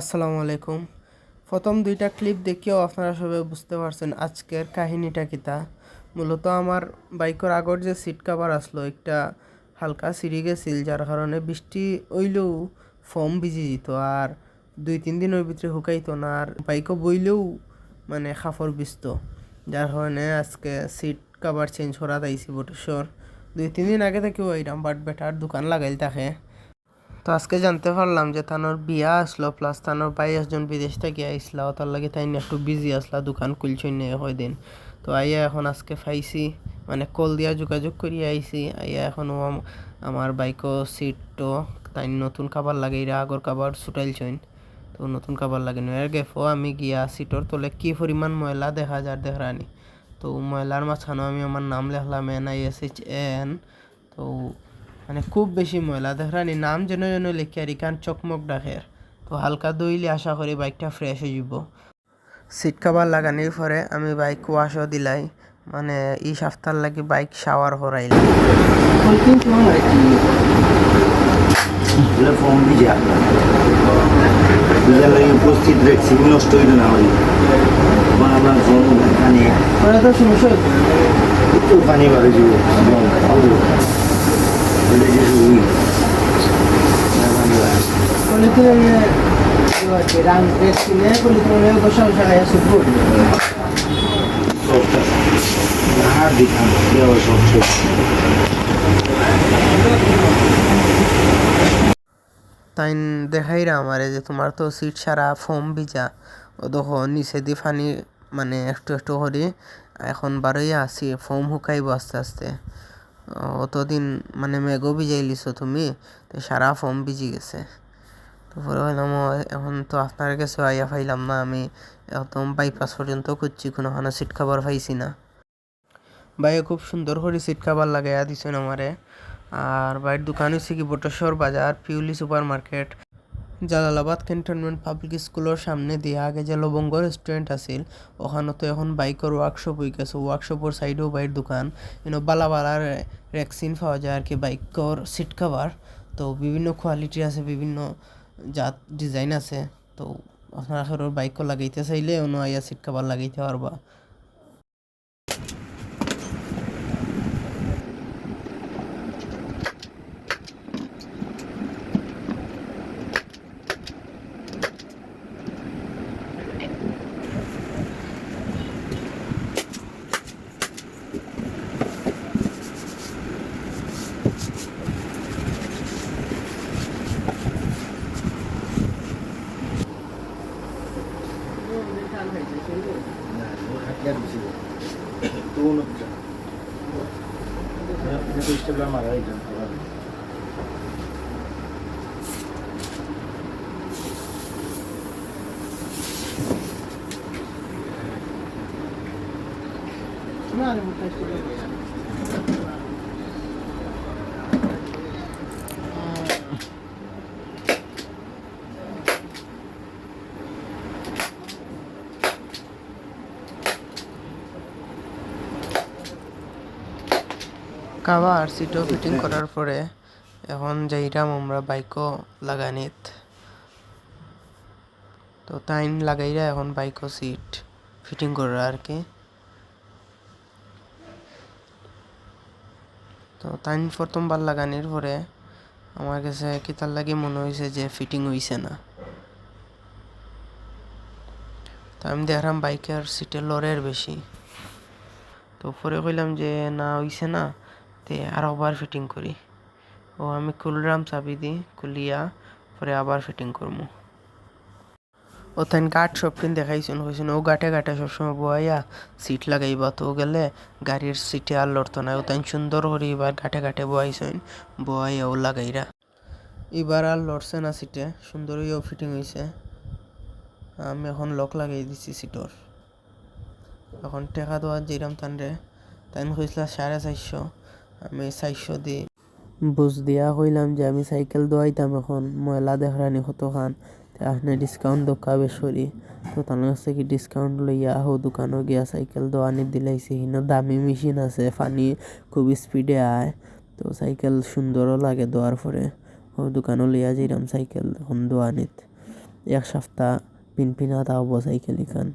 আসসালামু আলাইকুম। প্রথম দুইটা ক্লিপ দেখেও আপনারা সবাই বুঝতে পারছেন আজকের কাহিনীটা কিতা মূলত আমার বাইকের আগর যে সিট কাভার আসলো, একটা হালকা সিঁড়ি গেছিল যার কারণে বৃষ্টি হইলেও ফর্ম ভিজে যেত আর দুই, তিন দিনের ভিতরে শুকাইতো না আর বাইকও বইলেও মানে খাফর বিস্ত যার কারণে আজকে সিট কাভার চেঞ্জ করা তাইছি বটেশ্বর। দুই, তিন দিন আগে থেকেও এইরাম বাট বেটার দোকান লাগাইল থাকে। তো আজকে জানতে পারলাম যে তানোর বিয়া আসলো প্লাস তানোর ভাই একজন বিদেশ থেকে আইসলা তার লাগে তাই একটু বিজি আসলা, দোকান খুলছই না দিন তো আইয়া এখন আজকে পাইছি মানে কল দিয়া যোগাযোগ করি আইছি, আইয়া এখন ও আম- আমার বাইকও সিটও তাই নতুন কাবার লাগাইরা আগর কাবার ছুটাইলছইন তো নতুন কাবার লাগানো এর গেফও আমি গিয়া সিটর তলে কি পরিমাণ ময়লা দেখা যার দেহরানি তো ময়লার মাঝখানেও আমি আমার নাম লেখলাম N I S H N তো মানে খুব বেশি ময়লা। দেখরানি নাম যেন যেন লেখি আর ইকান চকমক ডাকের। তো হালকা দইলে আশা করি বাইকটা ফ্রেশ হয়ে যাব। সিট কাভার লাগানির পরে আমি বাইক ওয়াশও দিলাই। মানে এই সপ্তাহ লাগি বাইক শাওয়ার লাগে উপস্থিত রাখছি নষ্ট হইল না হই তখন আপনার পানি সমস্যা পানি বাড়ে যাব তাই দেখাইরা আমারে যে তোমার তো সিট সারা ফোম ভিজা। ও দেখো, নিচে দিয়ে পানি মানে একটু একটু করে, এখন বারোই আসি ফোম শুকাইব আস্তে আস্তে। অতদিন মানে মেঘও ভিজাই লিছো তুমি, তো সারা ফোম ভিজি গেছে। তো পরে ও, এখন তো আপনার কাছে আইয়া পাইলাম না, আমি একদম বাইপাস পর্যন্ত খুঁজছি, কোনো হানো সিট খাবার পাইছি না। ভাইয়ে খুব সুন্দর করে সিট খাবার লাগাইয়া দিছেন আমারে। আর বাইর দোকান হচ্ছে কি Bateshwar Bazar, Piuli super market Jalalabad cantonment public স্কুলের সামনে দিয়ে আগে যে লবঙ্গ রেস্টুরেন্ট আছিল তো এখন বাইকের ওয়ার্কশপ হয়ে গেছে। ওয়ার্কশপের সাইডেও বাইর দোকান। ইনো বালা বালার রেক্সিন পাওয়া যায় আর কি, বাইকর সিট কাভার তো বিভিন্ন কোয়ালিটি আছে, বিভিন্ন জাত ডিজাইন আছে। তো আপনারা বাইকও লাগাইতে চাইলে অন্য আইয়া সিট কাভার লাগাইতে পারবা। までも大丈です。কাভার সিটও ফিটিং করার পরে এখন যাইরাম আমরা বাইকও লাগানিত তো টাইম লাগাইরা এখন বাইকও সিট ফিটিং করে আর কি। তো টাইম প্রথমবার লাগানির পরে আমার কাছে কিতার লাগে মনে হয়েছে যে ফিটিং হইছে না। তো আমি দেখলাম বাইকের সিটের লড়ের বেশি। তো পরে কইলাম যে না হইছে না। তে আর আবার ফিটিং করি। ও, আমি খুললাম চাবি দি খুলিয়া পরে আবার ফিটিং করব ও তাই গাট সবকিন দেখাইছেন, কইছেন, ও গাটে গাটে সবসময় বয়াইয়া সিট লাগাইবা তো গেলে গাড়ির সিটে আর লড়তো না। ও তাই সুন্দর করে এবার গাটে গাটে বয়াইছেন, বয়াইয়া ও লাগাইরা। এবার আর লড়ছে না সিটে, সুন্দর হইয়াও ফিটিং হয়েছে আমি এখন লক লাগাই দিছি সিটর। এখন টেকা দেওয়া যেরাম তানরে তাই কইসলা সাড়ে চারশো। আমি চারশো দি। বুঝ দিয়া কইলাম যে আমি সাইকেল দোয়াইতাম এখন ময়লা দেখরানি কত খান আপনি ডিসকাউন্ট দোকাবে সরি তো তার কাছে কি ডিসকাউন্ট লইয়া আহো দোকানও গিয়া সাইকেল দোয়ানি দিলাইছি হিনো দামি মেশিন আছে, পানি খুব স্পিডে আয় তো সাইকেল সুন্দরও লাগে দোয়ার পরে ও দোকানও লইয়া যাইরাম সাইকেল এখন দোয়ানিত এক সপ্তাহ পিনপিনা তাও বসাই খেলিখান